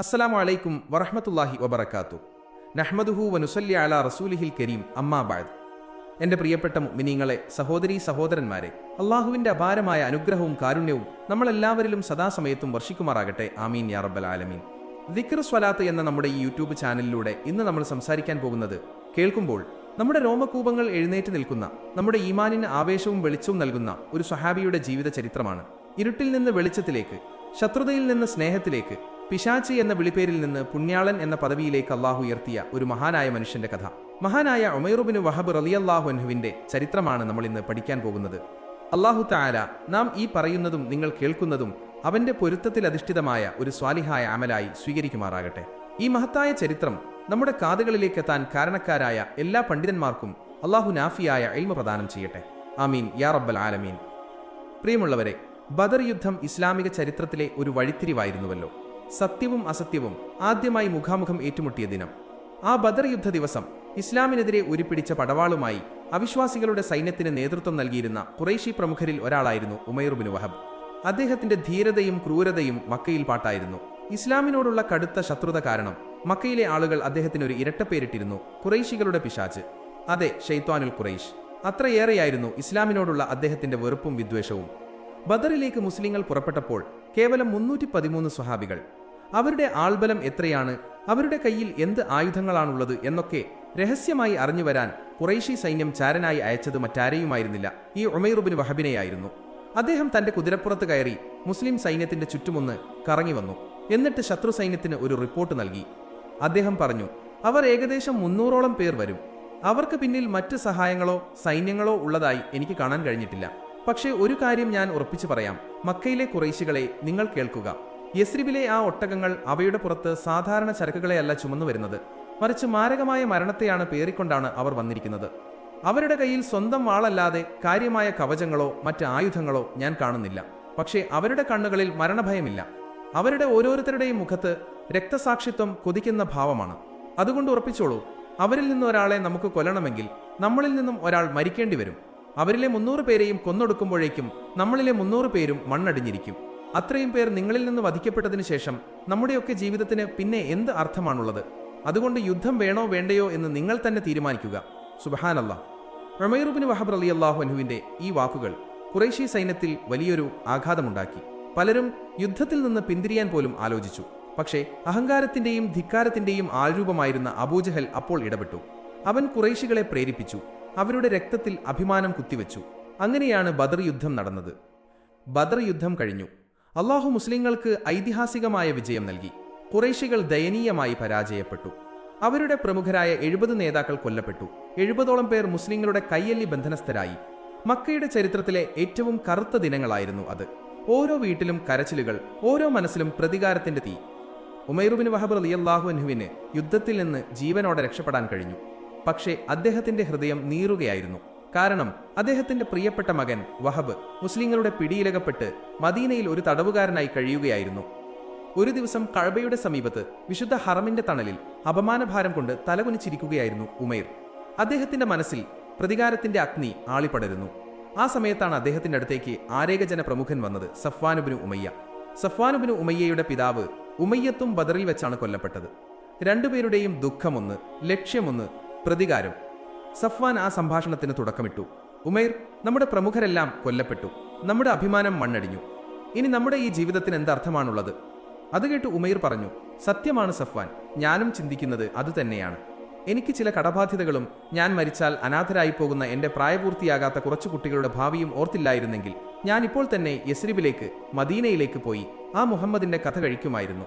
അസ്സലാമു വലൈക്കും വറഹ്മത്തുള്ളാഹി വബർക്കാത്തു നഹ്മദുഹു വനുസല്ലി അല റസൂലിഹിൽ കരീം അമ്മാബാദ് എന്റെ പ്രിയപ്പെട്ട മിനിങ്ങളെ സഹോദരീ സഹോദരന്മാരെ അള്ളാഹുവിന്റെ അപാരമായ അനുഗ്രഹവും കാരുണ്യവും നമ്മളെല്ലാവരിലും സദാസമയത്തും വർഷിക്കുമാറാകട്ടെ. ആമീൻ യാ റബ്ബൽ ആലമീൻ. ദിക്ർ സ്വലാത്ത് എന്ന നമ്മുടെ ഈ യൂട്യൂബ് ചാനലിലൂടെ ഇന്ന് നമ്മൾ സംസാരിക്കാൻ പോകുന്നത് കേൾക്കുമ്പോൾ നമ്മുടെ രോമകൂപങ്ങൾ എഴുന്നേറ്റ് നിൽക്കുന്ന നമ്മുടെ ഈമാനിന് ആവേശവും വെളിച്ചവും നൽകുന്ന ഒരു സഹാബിയുടെ ജീവിത ചരിത്രമാണ് ഇരുട്ടിൽ നിന്ന് വെളിച്ചത്തിലേക്ക് ശത്രുതയിൽ നിന്ന് സ്നേഹത്തിലേക്ക് പിശാചി എന്ന വിളിപ്പേരിൽ നിന്ന് പുണ്യാളൻ എന്ന പദവിയിലേക്ക് അള്ളാഹു ഉയർത്തിയ ഒരു മഹാനായ മനുഷ്യന്റെ കഥ. മഹാനായ ഒമൈറുബിന് വഹബ് റലിയല്ലാഹു അൻഹുവിന്റെ ചരിത്രമാണ് നമ്മൾ ഇന്ന് പഠിക്കാൻ പോകുന്നത്. അള്ളാഹു താര നാം ഈ പറയുന്നതും നിങ്ങൾ കേൾക്കുന്നതും അവന്റെ പൊരുത്തത്തിൽ അധിഷ്ഠിതമായ ഒരു സ്വാലിഹായ അമലായി സ്വീകരിക്കുമാറാകട്ടെ. ഈ മഹത്തായ ചരിത്രം നമ്മുടെ കാതുകളിലേക്ക് എത്താൻ കാരണക്കാരായ എല്ലാ പണ്ഡിതന്മാർക്കും അള്ളാഹു നാഫിയായ എൽമ പ്രദാനം ചെയ്യട്ടെ. ആമീൻ. യാ റബ്ബൽ ആലമീൻ. പ്രിയമുള്ളവരെ ബദർ യുദ്ധം ഇസ്ലാമിക ചരിത്രത്തിലെ ഒരു വഴിത്തിരിവായിരുന്നുവല്ലോ. സത്യവും അസത്യവും ആദ്യമായി മുഖാമുഖം ഏറ്റുമുട്ടിയ ദിനം. ആ ബദർ യുദ്ധ ദിവസം ഇസ്ലാമിനെതിരെ ഉരുപ്പിടിച്ച പടവാളുമായി അവിശ്വാസികളുടെ സൈന്യത്തിന് നേതൃത്വം നൽകിയിരുന്ന കുറേശി പ്രമുഖരിൽ ഒരാളായിരുന്നു ഉമൈറുബിന് വഹബ്. അദ്ദേഹത്തിന്റെ ധീരതയും ക്രൂരതയും മക്കയിൽ പാട്ടായിരുന്നു. ഇസ്ലാമിനോടുള്ള കടുത്ത ശത്രുത കാരണം മക്കയിലെ ആളുകൾ അദ്ദേഹത്തിന് ഒരു ഇരട്ടപ്പേരിട്ടിരുന്നു കുറേശികളുടെ പിശാച്ച്. അതെ ഷെയ്ത്വാനുൽ ഖുറൈഷ് അത്രയേറെയായിരുന്നു ഇസ്ലാമിനോടുള്ള അദ്ദേഹത്തിന്റെ വെറുപ്പും വിദ്വേഷവും. ബദറിലേക്ക് മുസ്ലിങ്ങൾ പുറപ്പെട്ടപ്പോൾ കേവലം മുന്നൂറ്റി പതിമൂന്ന് സ്വഹാബികൾ അവരുടെ ആൾബലം എത്രയാണ്? അവരുടെ കയ്യിൽ എന്ത് ആയുധങ്ങളാണുള്ളത് എന്നൊക്കെ രഹസ്യമായി അറിഞ്ഞു വരാൻ കുറേശി സൈന്യം ചാരനായി അയച്ചത് മറ്റാരെയുമായിരുന്നില്ല. ഈ ഉമൈറുബിന് വഹബിനെയായിരുന്നു. അദ്ദേഹം തന്റെ കുതിരപ്പുറത്ത് കയറി മുസ്ലിം സൈന്യത്തിന്റെ ചുറ്റുമൊന്ന് കറങ്ങി വന്നു. എന്നിട്ട് ശത്രു സൈന്യത്തിന് ഒരു റിപ്പോർട്ട് നൽകി. അദ്ദേഹം പറഞ്ഞു അവർ ഏകദേശം മുന്നൂറോളം പേർ വരും. അവർക്ക് പിന്നിൽ മറ്റ് സഹായങ്ങളോ സൈന്യങ്ങളോ ഉള്ളതായി എനിക്ക് കാണാൻ കഴിഞ്ഞിട്ടില്ല. പക്ഷേ ഒരു കാര്യം ഞാൻ ഉറപ്പിച്ചു പറയാം. മക്കയിലെ കുറേശികളെ നിങ്ങൾ കേൾക്കുക. യസ്രിബിലെ ആ ഒട്ടകങ്ങൾ അവയുടെ പുറത്ത് സാധാരണ ചരക്കുകളെയല്ല ചുമന്നു വരുന്നത്. മറിച്ച് മാരകമായ മരണത്തെയാണ് പേറിക്കൊണ്ടാണ് അവർ വന്നിരിക്കുന്നത്. അവരുടെ കയ്യിൽ സ്വന്തം വാളല്ലാതെ കാര്യമായ കവചങ്ങളോ മറ്റ് ആയുധങ്ങളോ ഞാൻ കാണുന്നില്ല. പക്ഷേ അവരുടെ കണ്ണുകളിൽ മരണഭയമില്ല. അവരുടെ ഓരോരുത്തരുടെയും മുഖത്ത് രക്തസാക്ഷിത്വം കൊതിക്കുന്ന ഭാവമാണ്. അതുകൊണ്ട് ഉറപ്പിച്ചോളൂ അവരിൽ നിന്ന് ഒരാളെ നമുക്ക് കൊല്ലണമെങ്കിൽ നമ്മളിൽ നിന്നും ഒരാൾ മരിക്കേണ്ടി വരും. അവരിലെ മുന്നൂറ് പേരെയും കൊന്നൊടുക്കുമ്പോഴേക്കും നമ്മളിലെ മുന്നൂറ് പേരും മണ്ണടിഞ്ഞിരിക്കും. അത്രയും പേർ നിങ്ങളിൽ നിന്ന് വധിക്കപ്പെട്ടതിന് ശേഷം നമ്മുടെയൊക്കെ ജീവിതത്തിന് പിന്നെ എന്ത് അർത്ഥമാണുള്ളത്? അതുകൊണ്ട് യുദ്ധം വേണോ വേണ്ടയോ എന്ന് നിങ്ങൾ തന്നെ തീരുമാനിക്കുക. സുബഹാനല്ല. റമൈറുബിന് വഹബ് അലി അള്ളാഹുഅനുവിന്റെ ഈ വാക്കുകൾ കുറേശി സൈന്യത്തിൽ വലിയൊരു ആഘാതമുണ്ടാക്കി. പലരും യുദ്ധത്തിൽ നിന്ന് പിന്തിരിയാൻ പോലും ആലോചിച്ചു. പക്ഷേ അഹങ്കാരത്തിന്റെയും ധിക്കാരത്തിന്റെയും ആൾരൂപമായിരുന്ന അബൂജഹൽ അപ്പോൾ ഇടപെട്ടു. അവൻ കുറേശികളെ പ്രേരിപ്പിച്ചു. അവരുടെ രക്തത്തിൽ അഭിമാനം കുത്തിവെച്ചു. അങ്ങനെയാണ് ബദർ യുദ്ധം നടന്നത്. ബദർ യുദ്ധം കഴിഞ്ഞു. അള്ളാഹു മുസ്ലിങ്ങൾക്ക് ഐതിഹാസികമായ വിജയം നൽകി. കുറേശികൾ ദയനീയമായി പരാജയപ്പെട്ടു. അവരുടെ പ്രമുഖരായ എഴുപത് നേതാക്കൾ കൊല്ലപ്പെട്ടു. എഴുപതോളം പേർ മുസ്ലിങ്ങളുടെ കയ്യല്ലി ബന്ധനസ്ഥരായി. മക്കയുടെ ചരിത്രത്തിലെ ഏറ്റവും കറുത്ത ദിനങ്ങളായിരുന്നു അത്. ഓരോ വീട്ടിലും കരച്ചിലുകൾ ഓരോ മനസ്സിലും പ്രതികാരത്തിന്റെ തീ. ഉമൈറുബിൻ വഹബ് റളിയല്ലാഹു അൻഹുവിന് യുദ്ധത്തിൽ നിന്ന് ജീവനോടെ രക്ഷപ്പെടാൻ കഴിഞ്ഞു. പക്ഷേ അദ്ദേഹത്തിന്റെ ഹൃദയം നീറുകയായിരുന്നു. കാരണം അദ്ദേഹത്തിന്റെ പ്രിയപ്പെട്ട മകൻ വഹബ് മുസ്ലിങ്ങളുടെ പിടിയിലകപ്പെട്ട് മദീനയിൽ ഒരു തടവുകാരനായി കഴിയുകയായിരുന്നു. ഒരു ദിവസം കഴബയുടെ സമീപത്ത് വിശുദ്ധ ഹറമിന്റെ തണലിൽ അപമാനഭാരം കൊണ്ട് തലകുനിച്ചിരിക്കുകയായിരുന്നു ഉമൈർ. അദ്ദേഹത്തിന്റെ മനസ്സിൽ പ്രതികാരത്തിന്റെ അഗ്നി ആളിപ്പടരുന്നു. ആ സമയത്താണ് അദ്ദേഹത്തിന്റെ അടുത്തേക്ക് ആരേഖജന പ്രമുഖൻ വന്നത് സഫ്വാനുബിനു ഉമയ്യ. സഫ്വാനുബിനു ഉമയ്യയുടെ പിതാവ് ഉമയ്യത്തും ബദറിൽ വെച്ചാണ് കൊല്ലപ്പെട്ടത്. രണ്ടുപേരുടെയും ദുഃഖമൊന്ന് ലക്ഷ്യമൊന്ന് പ്രതികാരം. സഫ്വാൻ ആ സംഭാഷണത്തിന് തുടക്കമിട്ടു. ഉമേർ നമ്മുടെ പ്രമുഖരെല്ലാം കൊല്ലപ്പെട്ടു. നമ്മുടെ അഭിമാനം മണ്ണടിഞ്ഞു. ഇനി നമ്മുടെ ഈ ജീവിതത്തിന് എന്തർത്ഥമാണുള്ളത്? അത് കേട്ട് ഉമേർ പറഞ്ഞു സത്യമാണ് സഫ്വാൻ. ഞാനും ചിന്തിക്കുന്നത് അതുതന്നെയാണ് എനിക്ക് ചില കടബാധ്യതകളും ഞാൻ മരിച്ചാൽ അനാഥരായി പോകുന്ന എന്റെ പ്രായപൂർത്തിയാകാത്ത കുറച്ചു കുട്ടികളുടെ ഭാവിയും ഓർത്തില്ലായിരുന്നെങ്കിൽ ഞാൻ ഇപ്പോൾ തന്നെ യസ്രിബിലേക്ക് മദീനയിലേക്ക് പോയി ആ മുഹമ്മദിന്റെ കഥ കഴിക്കുമായിരുന്നു.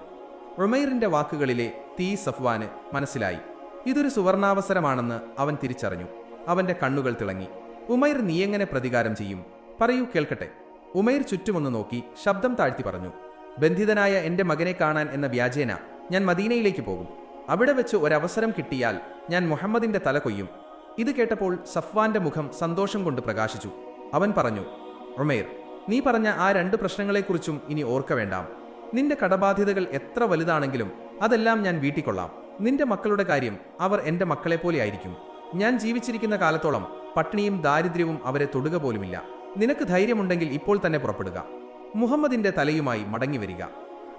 റൊമൈറിന്റെ വാക്കുകളിലെ തീ സഫ്വാന് മനസ്സിലായി. ഇതൊരു സുവർണാവസരമാണെന്ന് അവൻ തിരിച്ചറിഞ്ഞു. അവന്റെ കണ്ണുകൾ തിളങ്ങി. ഉമൈർ നീ എങ്ങനെ പ്രതികാരം ചെയ്യും? പറയൂ കേൾക്കട്ടെ. ഉമൈർ ചുറ്റുമൊന്ന് നോക്കി ശബ്ദം താഴ്ത്തി പറഞ്ഞു. ബന്ധിതനായ എന്റെ മകനെ കാണാൻ എന്ന വ്യാജേന ഞാൻ മദീനയിലേക്ക് പോകും. അവിടെ വെച്ച് ഒരവസരം കിട്ടിയാൽ ഞാൻ മുഹമ്മദിന്റെ തല കൊയ്യും. ഇത് കേട്ടപ്പോൾ സഫ്വാന്റെ മുഖം സന്തോഷം കൊണ്ട് പ്രകാശിച്ചു. അവൻ പറഞ്ഞു ഉമേർ നീ പറഞ്ഞ ആ രണ്ട് പ്രശ്നങ്ങളെക്കുറിച്ചും ഇനി ഓർക്ക വേണ്ടാം നിന്റെ കടബാധ്യതകൾ എത്ര വലുതാണെങ്കിലും അതെല്ലാം ഞാൻ വീട്ടിക്കൊള്ളാം. നിന്റെ മക്കളുടെ കാര്യം അവർ എന്റെ മക്കളെ പോലെ ആയിരിക്കും. ഞാൻ ജീവിച്ചിരിക്കുന്ന കാലത്തോളം പട്ടിണിയും ദാരിദ്ര്യവും അവരെ തൊടുക പോലുമില്ല. നിനക്ക് ധൈര്യമുണ്ടെങ്കിൽ ഇപ്പോൾ തന്നെ പുറപ്പെടുക. മുഹമ്മദിന്റെ തലയുമായി മടങ്ങി വരിക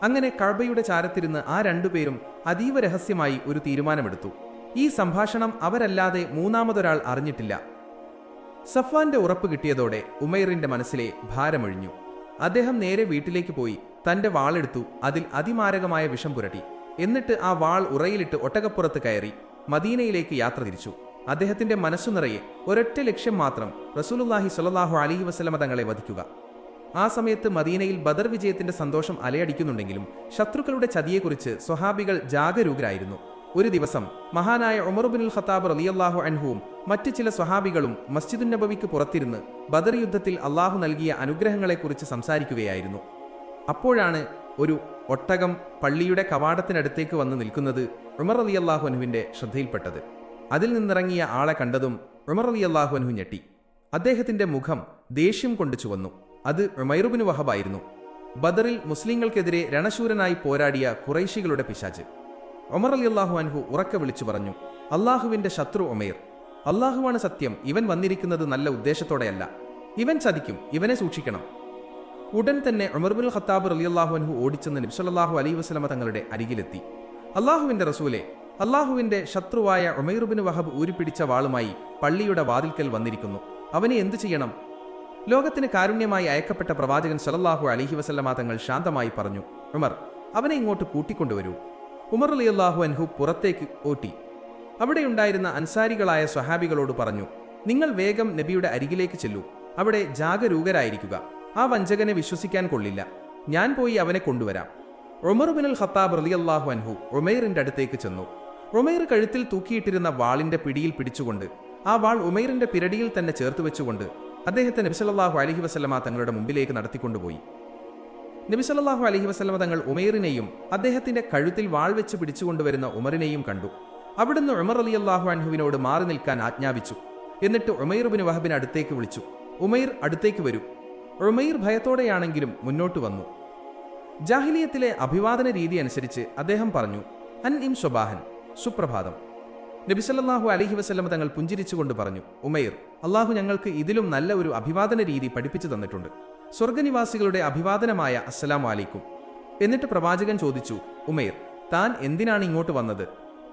അങ്ങനെ കഴബയുടെ ചാരത്തിരുന്ന് ആ രണ്ടുപേരും അതീവ രഹസ്യമായി ഒരു തീരുമാനമെടുത്തു. ഈ സംഭാഷണം അവരല്ലാതെ മൂന്നാമതൊരാൾ അറിഞ്ഞിട്ടില്ല. സഫ്വാന്റെ ഉറപ്പ് കിട്ടിയതോടെ ഉമൈറിന്റെ മനസ്സിലെ ഭാരമൊഴിഞ്ഞു. അദ്ദേഹം നേരെ വീട്ടിലേക്ക് പോയി തന്റെ വാളെടുത്തു അതിൽ അതിമാരകമായ വിഷം പുരട്ടി. എന്നിട്ട് ആ വാൾ ഉറയിലിട്ട് ഒട്ടകപ്പുറത്ത് കയറി മദീനയിലേക്ക് യാത്ര തിരിച്ചു. അദ്ദേഹത്തിന്റെ മനസ്സു നിറയെ ഒരൊറ്റ ലക്ഷ്യം മാത്രം റസൂലുല്ലാഹി സ്വല്ലല്ലാഹു അലൈഹി വസ്ലമ തങ്ങളെ വധിക്കുക. ആ സമയത്ത് മദീനയിൽ ബദർ വിജയത്തിന്റെ സന്തോഷം അലയടിക്കുന്നുണ്ടെങ്കിലും ശത്രുക്കളുടെ ചതിയെക്കുറിച്ച് സ്വഹാബികൾ ജാഗരൂകരായിരുന്നു. ഒരു ദിവസം മഹാനായ ഉമറുബിനുൽ ഖത്താബ് റളിയല്ലാഹു അൻഹുവും മറ്റ് ചില സ്വഹാബികളും മസ്ജിദുൻ നബവിക്ക് പുറത്തിരുന്ന് ബദർ യുദ്ധത്തിൽ അള്ളാഹു നൽകിയ അനുഗ്രഹങ്ങളെക്കുറിച്ച് സംസാരിക്കുകയായിരുന്നു. അപ്പോഴാണ് ഒരു ഒട്ടകം പള്ളിയുടെ കവാടത്തിനടുത്തേക്ക് വന്ന് നിൽക്കുന്നത് ഉമർ അലി അള്ളാഹുനുവിന്റെ ശ്രദ്ധയിൽപ്പെട്ടത്. അതിൽ നിന്നിറങ്ങിയ ആളെ കണ്ടതും ഉമർ അലി അള്ളാഹുനു ഞെട്ടി. അദ്ദേഹത്തിന്റെ മുഖം ദേഷ്യം കൊണ്ട് ചുവന്നു. അത് ഉമൈറുബിന് വഹബായിരുന്നു ബദറിൽ മുസ്ലിങ്ങൾക്കെതിരെ രണശൂരനായി പോരാടിയ കുറൈശികളുടെ പിശാച്ച് ഒമർ അലി അള്ളാഹു അൻഹു ഉറക്കെ വിളിച്ചു പറഞ്ഞു അള്ളാഹുവിന്റെ ശത്രു ഒമേർ അള്ളാഹുവാണ് സത്യം. ഇവൻ വന്നിരിക്കുന്നത് നല്ല ഉദ്ദേശത്തോടെയല്ല. ഇവൻ ചതിക്കും. ഇവനെ സൂക്ഷിക്കണം. ഉടൻ തന്നെ ഉമർബുൽ ഖത്താബ് റലിയല്ലാഹു അൻഹു ഓടിച്ചെന്ന് നബ്സല്ലാഹു അലൈ വസ്ലമ തങ്ങളുടെ അരികിലെത്തി. അള്ളാഹുവിന്റെ റസൂലെ അള്ളാഹുവിന്റെ ശത്രുവായ ഉമൈറുബിന് വഹബ് ഊരിപ്പിടിച്ച വാളുമായി പള്ളിയുടെ വാതിൽക്കൽ വന്നിരിക്കുന്നു. അവനെ എന്തു ചെയ്യണം? ലോകത്തിന് കാരുണ്യമായി അയക്കപ്പെട്ട പ്രവാചകൻ സലല്ലാഹു അലഹി വസല്ലമ തങ്ങൾ ശാന്തമായി പറഞ്ഞു ഉമർ അവനെ ഇങ്ങോട്ട് കൂട്ടിക്കൊണ്ടുവരൂ. ഉമർ അലി അള്ളാഹു അൻഹു പുറത്തേക്ക് ഓട്ടി. അവിടെയുണ്ടായിരുന്ന അൻസാരികളായ സ്വഹാബികളോട് പറഞ്ഞു നിങ്ങൾ വേഗം നബിയുടെ അരികിലേക്ക് ചെല്ലൂ. അവിടെ ജാഗരൂകരായിരിക്കുക. ആ വഞ്ചകനെ വിശ്വസിക്കാൻ കൊള്ളില്ല. ഞാൻ പോയി അവനെ കൊണ്ടുവരാം. ഉമർ ബിനുൽ ഖത്താബ് റളിയല്ലാഹു അൻഹു ഉമൈറിന്റെ അടുത്തേക്ക് ചെന്നു. ഉമൈർ കഴുത്തിൽ തൂക്കിയിട്ടിരുന്ന വാളിന്റെ പിടിയിൽ പിടിച്ചുകൊണ്ട് ആ വാൾ ഉമൈറിന്റെ പിരടിയിൽ തന്നെ ചേർത്ത് വെച്ചുകൊണ്ട് അദ്ദേഹത്തെ നബിസല്ലാഹു അലഹി വസ്ലമ തങ്ങളുടെ മുമ്പിലേക്ക് നടത്തിക്കൊണ്ടുപോയി. നബിസല്ലാഹു അലഹി വസ്ലമ തങ്ങൾ ഉമൈറിനെയും അദ്ദേഹത്തിന്റെ കഴുത്തിൽ വാൾ വെച്ച് പിടിച്ചുകൊണ്ടുവരുന്ന ഉമറിനെയും കണ്ടു. അവിടുന്ന് ഉമർ അലി അള്ളാഹു അൻഹുവിനോട് മാറി നിൽക്കാൻ ആജ്ഞാപിച്ചു. എന്നിട്ട് ഉമൈർ ബിൻ വഹബിന് അടുത്തേക്ക് വിളിച്ചു. ഉമൈർ അടുത്തേക്ക് വരൂ. ഉമൈർ ഭയത്തോടെയാണെങ്കിലും മുന്നോട്ട് വന്നു. ജാഹിലിയത്തിലെ അഭിവാദന രീതി അനുസരിച്ച് അദ്ദേഹം പറഞ്ഞു അൻ ഇം സ്വബാഹൻ. സുപ്രഭാതം. നബിസല്ലാഹു അലഹി വസ്ലമ തങ്ങൾ പുഞ്ചിരിച്ചുകൊണ്ട് പറഞ്ഞു ഉമൈർ അള്ളാഹു ഞങ്ങൾക്ക് ഇതിലും നല്ല ഒരു അഭിവാദന രീതി പഠിപ്പിച്ചു തന്നിട്ടുണ്ട്. സ്വർഗനിവാസികളുടെ അഭിവാദനമായ അസ്സലാം വാലിക്കും എന്നിട്ട് പ്രവാചകൻ ചോദിച്ചു ഉമൈർ താൻ എന്തിനാണ് ഇങ്ങോട്ട് വന്നത്?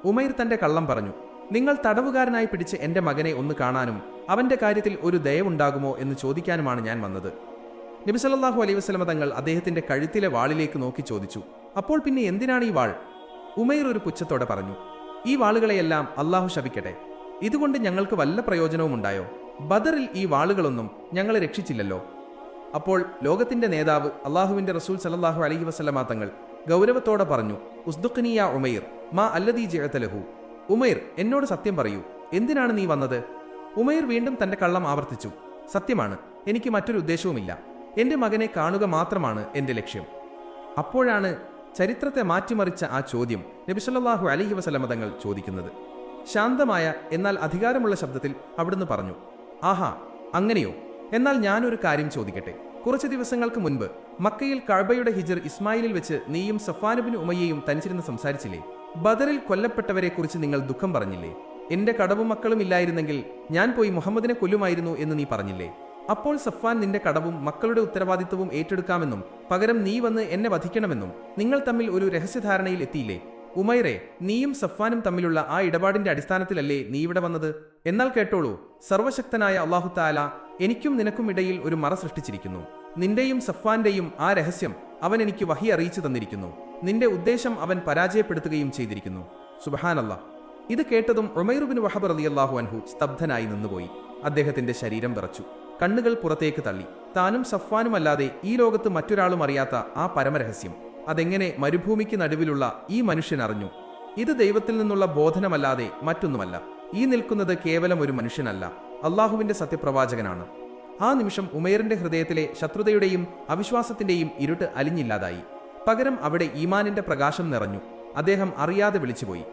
ഉമൈർ തന്റെ കള്ളം പറഞ്ഞു നിങ്ങൾ തടവുകാരനായി പിടിച്ച് എന്റെ മകനെ ഒന്ന് കാണാനും അവന്റെ കാര്യത്തിൽ ഒരു ദയവുണ്ടാകുമോ എന്ന് ചോദിക്കാനുമാണ് ഞാൻ വന്നത്. നബിസല്ലാഹു അലൈഹി വസ്ലമ തങ്ങൾ അദ്ദേഹത്തിന്റെ കഴുത്തിലെ വാളിലേക്ക് നോക്കി ചോദിച്ചു അപ്പോൾ പിന്നെ എന്തിനാണ് ഈ വാൾ? ഉമൈർ ഒരു പുച്ഛത്തോടെ പറഞ്ഞു ഈ വാളുകളെയെല്ലാം അള്ളാഹു ശപിക്കട്ടെ. ഇതുകൊണ്ട് ഞങ്ങൾക്ക് വല്ല പ്രയോജനവും ഉണ്ടായോ? ബദറിൽ ഈ വാളുകളൊന്നും ഞങ്ങളെ രക്ഷിച്ചില്ലല്ലോ. അപ്പോൾ ലോകത്തിന്റെ നേതാവ് അള്ളാഹുവിന്റെ റസൂൽ സലല്ലാഹു അലഹി വസ്ലമാ തങ്ങൾ ഗൗരവത്തോടെ പറഞ്ഞു ഉസ്ദുഖനിയ ഉമൈർ മാ അല്ലദീ ജയത്തലഹു ഉമൈർ എന്നോട് സത്യം പറയൂ എന്തിനാണ് നീ വന്നത്? ഉമൈർ വീണ്ടും തന്റെ കള്ളം ആവർത്തിച്ചു സത്യമാണ് എനിക്ക് മറ്റൊരു ഉദ്ദേശവുമില്ല. എന്റെ മകനെ കാണുക മാത്രമാണ് എന്റെ ലക്ഷ്യം. അപ്പോഴാണ് ചരിത്രത്തെ മാറ്റിമറിച്ച ആ ചോദ്യം നബിസല്ലാഹു അലഹി വസല്ലമ തങ്ങൾ ചോദിക്കുന്നത്. ശാന്തമായ എന്നാൽ അധികാരമുള്ള ശബ്ദത്തിൽ അവിടുന്ന് പറഞ്ഞു ആഹാ അങ്ങനെയോ? എന്നാൽ ഞാനൊരു കാര്യം ചോദിക്കട്ടെ. കുറച്ച് ദിവസങ്ങൾക്ക് മുൻപ് മക്കയിൽ കഴബയുടെ ഹിജർ ഇസ്മായിലിൽ വെച്ച് നീയും സഫാനുബിന് ഉമയ്യയും തനിച്ചിരുന്ന് സംസാരിച്ചില്ലേ? ബദറിൽ കൊല്ലപ്പെട്ടവരെക്കുറിച്ച് നിങ്ങൾ ദുഃഖം പറഞ്ഞില്ലേ? എന്റെ കടവും മക്കളും ഇല്ലായിരുന്നെങ്കിൽ ഞാൻ പോയി മുഹമ്മദിനെ കൊല്ലുമായിരുന്നു എന്ന് നീ പറഞ്ഞില്ലേ? അപ്പോൾ സഫ്വാൻ നിന്റെ കടവും മക്കളുടെ ഉത്തരവാദിത്വവും ഏറ്റെടുക്കാമെന്നും പകരം നീ വന്ന് എന്നെ വധിക്കണമെന്നും നിങ്ങൾ തമ്മിൽ ഒരു രഹസ്യധാരണയിൽ എത്തിയില്ലേ? ഉമൈറെ നീയും സഫ്വാനും തമ്മിലുള്ള ആ ഇടപാടിന്റെ അടിസ്ഥാനത്തിലല്ലേ നീ ഇവിടെ വന്നത്? എന്നാൽ കേട്ടോളൂ സർവശക്തനായ അള്ളാഹു താല എനിക്കും നിനക്കും ഇടയിൽ ഒരു മറ സൃഷ്ടിച്ചിരിക്കുന്നു. നിന്റെയും സഫ്വാന്റെയും ആ രഹസ്യം അവൻ എനിക്ക് വഹി അറിയിച്ചു തന്നിരിക്കുന്നു. നിന്റെ ഉദ്ദേശം അവൻ പരാജയപ്പെടുത്തുകയും ചെയ്തിരിക്കുന്നു. സുബഹാനല്ല. ഇത് കേട്ടതും ഉമൈറുബിൻ അലി അള്ളാഹു അൻഹു സ്തബ്ധനായി നിന്നുപോയി. അദ്ദേഹത്തിന്റെ ശരീരം വിറച്ചു. കണ്ണുകൾ പുറത്തേക്ക് തള്ളി. താനും സഫ്വാനുമല്ലാതെ ഈ ലോകത്ത് മറ്റൊരാളും അറിയാത്ത ആ പരമരഹസ്യം. അതെങ്ങനെ മരുഭൂമിക്ക് നടുവിലുള്ള ഈ മനുഷ്യൻ അറിഞ്ഞു? ഇത് ദൈവത്തിൽ നിന്നുള്ള ബോധനമല്ലാതെ മറ്റൊന്നുമല്ല. ഈ നിൽക്കുന്നത് കേവലം ഒരു മനുഷ്യനല്ല. അള്ളാഹുവിന്റെ സത്യപ്രവാചകനാണ്. ആ നിമിഷം ഉമേറിന്റെ ഹൃദയത്തിലെ ശത്രുതയുടെയും അവിശ്വാസത്തിന്റെയും ഇരുട്ട് അലിഞ്ഞില്ലാതായി. പകരം അവിടെ ഈമാനിന്റെ പ്രകാശം നിറഞ്ഞു. അദ്ദേഹം അറിയാതെ വിളിച്ചുപോയി.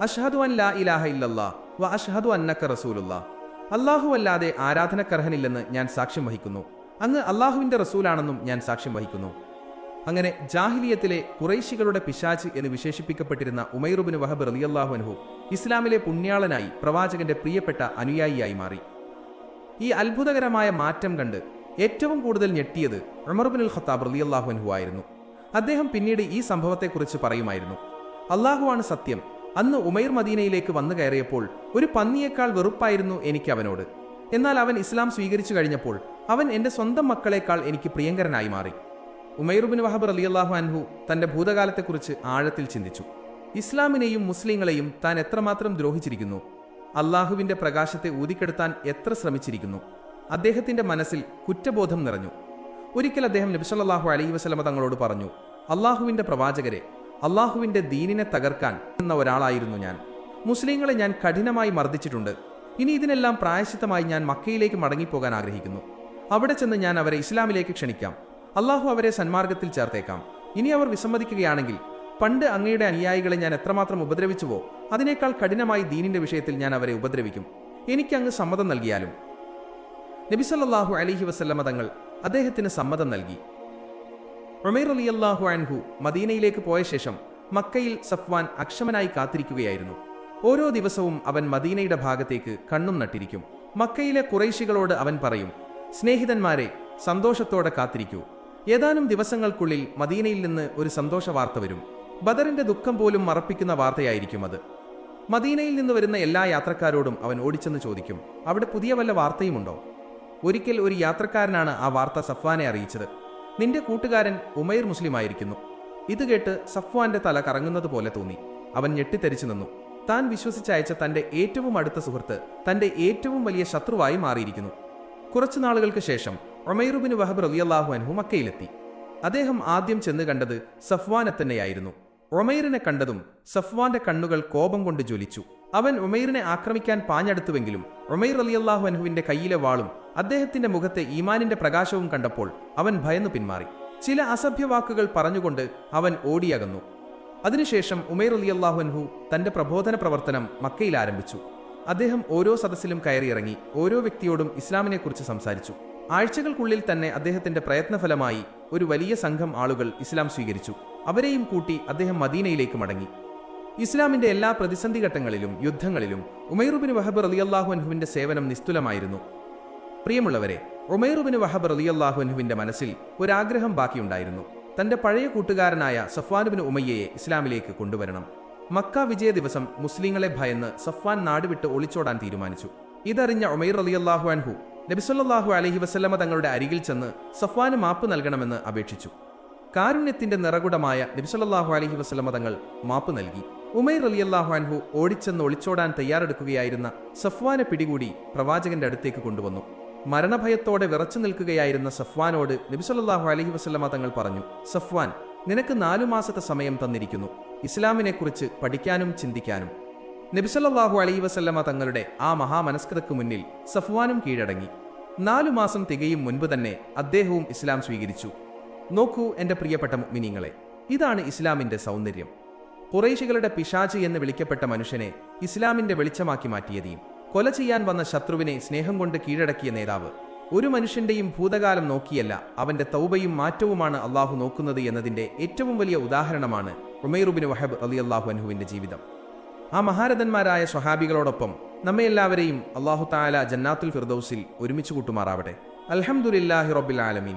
അഷ്ഹദു അൻ ലാ ഇലാഹ ഇല്ലല്ലാ വ അഷ്ഹദു അന്നക്ക റസൂലുല്ലാ അല്ലാഹു അല്ലാതെ ആരാധനക്കർഹനില്ലെന്ന് ഞാൻ സാക്ഷ്യം വഹിക്കുന്നു. അങ്ങ് അള്ളാഹുവിന്റെ റസൂലാണെന്നും ഞാൻ സാക്ഷ്യം വഹിക്കുന്നു. അങ്ങനെ ജാഹിലിയത്തിലെ കുറൈശികളുടെ പിശാച്ച് എന്ന് വിശേഷിപ്പിക്കപ്പെട്ടിരുന്ന ഉമൈറുബിന് വഹബ് റളിയല്ലാഹു അൻഹു ഇസ്ലാമിലെ പുണ്യാളനായി പ്രവാചകന്റെ പ്രിയപ്പെട്ട അനുയായിയായി മാറി. ഈ അത്ഭുതകരമായ മാറ്റം കണ്ട് ഏറ്റവും കൂടുതൽ ഞെട്ടിയത് ഉമർബിനുൽ ഖത്താബ് റളിയല്ലാഹു അൻഹു ആയിരുന്നു. അദ്ദേഹം പിന്നീട് ഈ സംഭവത്തെക്കുറിച്ച് പറയുമായിരുന്നു. അള്ളാഹുവാണ് സത്യം. അന്ന് ഉമൈർ മദീനയിലേക്ക് വന്നു കയറിയപ്പോൾ ഒരു പന്നിയേക്കാൾ വെറുപ്പായിരുന്നു എനിക്ക് അവനോട്. എന്നാൽ അവൻ ഇസ്ലാം സ്വീകരിച്ചു കഴിഞ്ഞപ്പോൾ അവൻ എന്റെ സ്വന്തം മക്കളെക്കാൾ എനിക്ക് പ്രിയങ്കരനായി മാറി. ഉമൈറുബിൻ വഹബ് അലിയല്ലാഹു അൻഹു തന്റെ ഭൂതകാലത്തെക്കുറിച്ച് ആഴത്തിൽ ചിന്തിച്ചു. ഇസ്ലാമിനെയും മുസ്ലിങ്ങളെയും താൻ എത്രമാത്രം ദ്രോഹിച്ചിരിക്കുന്നു? അള്ളാഹുവിന്റെ പ്രകാശത്തെ ഊതിക്കെടുത്താൻ എത്ര ശ്രമിച്ചിരിക്കുന്നു? അദ്ദേഹത്തിന്റെ മനസ്സിൽ കുറ്റബോധം നിറഞ്ഞു. ഒരിക്കൽ അദ്ദേഹം നബിസല്ലാഹു അലൈഹി വസ്ലമ തങ്ങളോട് പറഞ്ഞു അള്ളാഹുവിന്റെ പ്രവാചകരെ അള്ളാഹുവിന്റെ ദീനിനെ തകർക്കാൻ എന്ന ഒരാളായിരുന്നു ഞാൻ. മുസ്ലിങ്ങളെ ഞാൻ കഠിനമായി മർദ്ദിച്ചിട്ടുണ്ട്. ഇനി ഇതിനെല്ലാം പ്രായശിത്തമായി ഞാൻ മക്കയിലേക്ക് മടങ്ങിപ്പോകാൻ ആഗ്രഹിക്കുന്നു. അവിടെ ചെന്ന് ഞാൻ അവരെ ഇസ്ലാമിലേക്ക് ക്ഷണിക്കാം. അള്ളാഹു അവരെ സന്മാർഗത്തിൽ ചേർത്തേക്കാം. ഇനി അവർ വിസമ്മതിക്കുകയാണെങ്കിൽ പണ്ട് അങ്ങയുടെ അനുയായികളെ ഞാൻ എത്രമാത്രം ഉപദ്രവിച്ചുവോ അതിനേക്കാൾ കഠിനമായി ദീനിന്റെ വിഷയത്തിൽ ഞാൻ അവരെ ഉപദ്രവിക്കും. എനിക്ക് അങ്ങ് സമ്മതം നൽകിയാലും. നബിസല്ലാഹു അലിഹി വസല്ലമ തങ്ങൾ അദ്ദേഹത്തിന് സമ്മതം നൽകി. ഉമൈർ അള്ളാഹു അൻഹു മദീനയിലേക്ക് പോയ ശേഷം മക്കയിൽ സഫ്വാൻ അക്ഷമനായി കാത്തിരിക്കുകയായിരുന്നു. ഓരോ ദിവസവും അവൻ മദീനയുടെ ഭാഗത്തേക്ക് കണ്ണും നട്ടിരിക്കും. മക്കയിലെ കുറൈശികളോട് അവൻ പറയും സ്നേഹിതന്മാരെ സന്തോഷത്തോടെ കാത്തിരിക്കൂ. ഏതാനും ദിവസങ്ങൾക്കുള്ളിൽ മദീനയിൽ നിന്ന് ഒരു സന്തോഷ വാർത്ത വരും. ബദറിന്റെ ദുഃഖം പോലും മറപ്പിക്കുന്ന വാർത്തയായിരിക്കും അത്. മദീനയിൽ നിന്ന് വരുന്ന എല്ലാ യാത്രക്കാരോടും അവൻ ഓടിച്ചെന്ന് ചോദിക്കും അവിടെ പുതിയ വല്ല വാർത്തയുമുണ്ടോ? ഒരിക്കൽ ഒരു യാത്രക്കാരനാണ് ആ വാർത്ത സഫ്വാനെ അറിയിച്ചത്. നിന്റെ കൂട്ടുകാരൻ ഉമൈർ മുസ്ലിം ആയിരിക്കുന്നു ഇത് കേട്ട് സഫ്വാന്റെ തല കറങ്ങുന്നത് പോലെ തോന്നി. അവൻ ഞെട്ടിത്തെരിച്ചു നിന്നു. താൻ വിശ്വസിച്ചയച്ച തന്റെ ഏറ്റവും അടുത്ത സുഹൃത്ത് തന്റെ ഏറ്റവും വലിയ ശത്രുവായി മാറിയിരിക്കുന്നു. കുറച്ചു നാളുകൾക്ക് ശേഷം ഒമൈറുബിന് വഹബ് റലിയല്ലാഹു അൻഹു മക്കയിലെത്തി. അദ്ദേഹം ആദ്യം ചെന്ന് കണ്ടത് സഫ്വാനെ തന്നെയായിരുന്നു ഒമൈറിനെ കണ്ടതും സഫ്വാന്റെ കണ്ണുകൾ കോപം കൊണ്ട് ജ്വലിച്ചു. അവൻ ഉമൈറിനെ ആക്രമിക്കാൻ പാഞ്ഞടുത്തുവെങ്കിലും ഉമൈർ അലിയല്ലാഹു അൻഹുവിന്റെ കയ്യിലെ വാളും അദ്ദേഹത്തിന്റെ മുഖത്തെ ഈമാനിന്റെ പ്രകാശവും കണ്ടപ്പോൾ അവൻ ഭയന്നു പിന്മാറി. ചില അസഭ്യവാക്കുകൾ പറഞ്ഞുകൊണ്ട് അവൻ ഓടിയകന്നു. അതിനുശേഷം ഉമൈർ അലിയല്ലാഹു അൻഹു തന്റെ പ്രബോധന പ്രവർത്തനം മക്കയിൽ ആരംഭിച്ചു. അദ്ദേഹം ഓരോ സദസ്സിലും കയറിയിറങ്ങി ഓരോ വ്യക്തിയോടും ഇസ്ലാമിനെക്കുറിച്ച് സംസാരിച്ചു. ആഴ്ചകൾക്കുള്ളിൽ തന്നെ അദ്ദേഹത്തിന്റെ പ്രയത്നഫലമായി ഒരു വലിയ സംഘം ആളുകൾ ഇസ്ലാം സ്വീകരിച്ചു. അവരെയും കൂട്ടി അദ്ദേഹം മദീനയിലേക്ക് മടങ്ങി. ഇസ്ലാമിന്റെ എല്ലാ പ്രതിസന്ധി ഘട്ടങ്ങളിലും യുദ്ധങ്ങളിലും ഉമൈറുബിൻ വഹബ് റലിയല്ലാഹു അൻഹുവിന്റെ സേവനം നിസ്തുലമായിരുന്നു. പ്രിയമുള്ളവരെ ഉമൈറുബിന് വഹബ് റലിയല്ലാഹു അൻഹുവിന്റെ മനസ്സിൽ ഒരാഗ്രഹം ബാക്കിയുണ്ടായിരുന്നു. തന്റെ പഴയ കൂട്ടുകാരനായ സഫ്വാനുബിന് ഉമയ്യയെ ഇസ്ലാമിലേക്ക് കൊണ്ടുവരണം. മക്ക വിജയ ദിവസം മുസ്ലിങ്ങളെ ഭയന്ന് സഫ്വാൻ നാടുവിട്ട് ഒളിച്ചോടാൻ തീരുമാനിച്ചു. ഇതറിഞ്ഞ ഉമൈർ റലിയല്ലാഹു അൻഹു നബിസല്ലാഹു അലഹി വസല്ലമ തങ്ങളുടെ അരികിൽ ചെന്ന് സഫ്വാന് മാപ്പ് നൽകണമെന്ന് അപേക്ഷിച്ചു. കാരുണ്യത്തിന്റെ നിറകുടമായ നബിസല്ലാഹു അലഹി വസ്ലമ തങ്ങൾ മാപ്പ് നൽകി. ഉമൈർ അലി അൻഹു ഓടിച്ചെന്ന് ഒളിച്ചോടാൻ തയ്യാറെടുക്കുകയായിരുന്ന സഫ്വാനെ പിടികൂടി പ്രവാചകന്റെ അടുത്തേക്ക് കൊണ്ടുവന്നു. മരണഭയത്തോടെ വിറച്ചു നിൽക്കുകയായിരുന്ന സഫ്വാനോട് നബിസല്ലാഹു അലഹി വസ്ലമ തങ്ങൾ പറഞ്ഞു സഫ്വാൻ നിനക്ക് നാലു മാസത്തെ സമയം തന്നിരിക്കുന്നു. ഇസ്ലാമിനെക്കുറിച്ച് പഠിക്കാനും ചിന്തിക്കാനും. നബിസല്ലാഹു അലൈഹി വസല്ലമ തങ്ങളുടെ ആ മഹാമനസ്കൃതക്ക് മുന്നിൽ സഫ്വാനും കീഴടങ്ങി. നാലു മാസം തികയും മുൻപ് തന്നെ അദ്ദേഹവും ഇസ്ലാം സ്വീകരിച്ചു. നോക്കൂ എന്റെ പ്രിയപ്പെട്ട മിനിങ്ങളെ ഇതാണ് ഇസ്ലാമിന്റെ സൗന്ദര്യം. കുറേശികളുടെ പിശാചി എന്ന് വിളിക്കപ്പെട്ട മനുഷ്യനെ ഇസ്ലാമിന്റെ വെളിച്ചമാക്കി മാറ്റിയതീം കൊല ചെയ്യാൻ വന്ന ശത്രുവിനെ സ്നേഹം കൊണ്ട് കീഴടക്കിയ നേതാവ് ഒരു മനുഷ്യന്റെയും ഭൂതകാലം നോക്കിയല്ല അവന്റെ തൗബയും മാറ്റവുമാണ് അള്ളാഹു നോക്കുന്നത് എന്നതിന്റെ ഏറ്റവും വലിയ ഉദാഹരണമാണ് ഉമൈറുബിൻ വഹബ് അലി അള്ളാഹു അൻഹുവിന്റെ ജീവിതം. ആ മഹാരഥന്മാരായ സ്വഹാബികളോടൊപ്പം നമ്മെ എല്ലാവരെയും അള്ളാഹു താല ജന്നാത്തുൽ ഫിർദൌസിൽ ഒരുമിച്ച് കൂട്ടുമാറാവട്ടെ. അൽഹംദുലില്ലാഹി റബ്ബിൽ ആലമീൻ.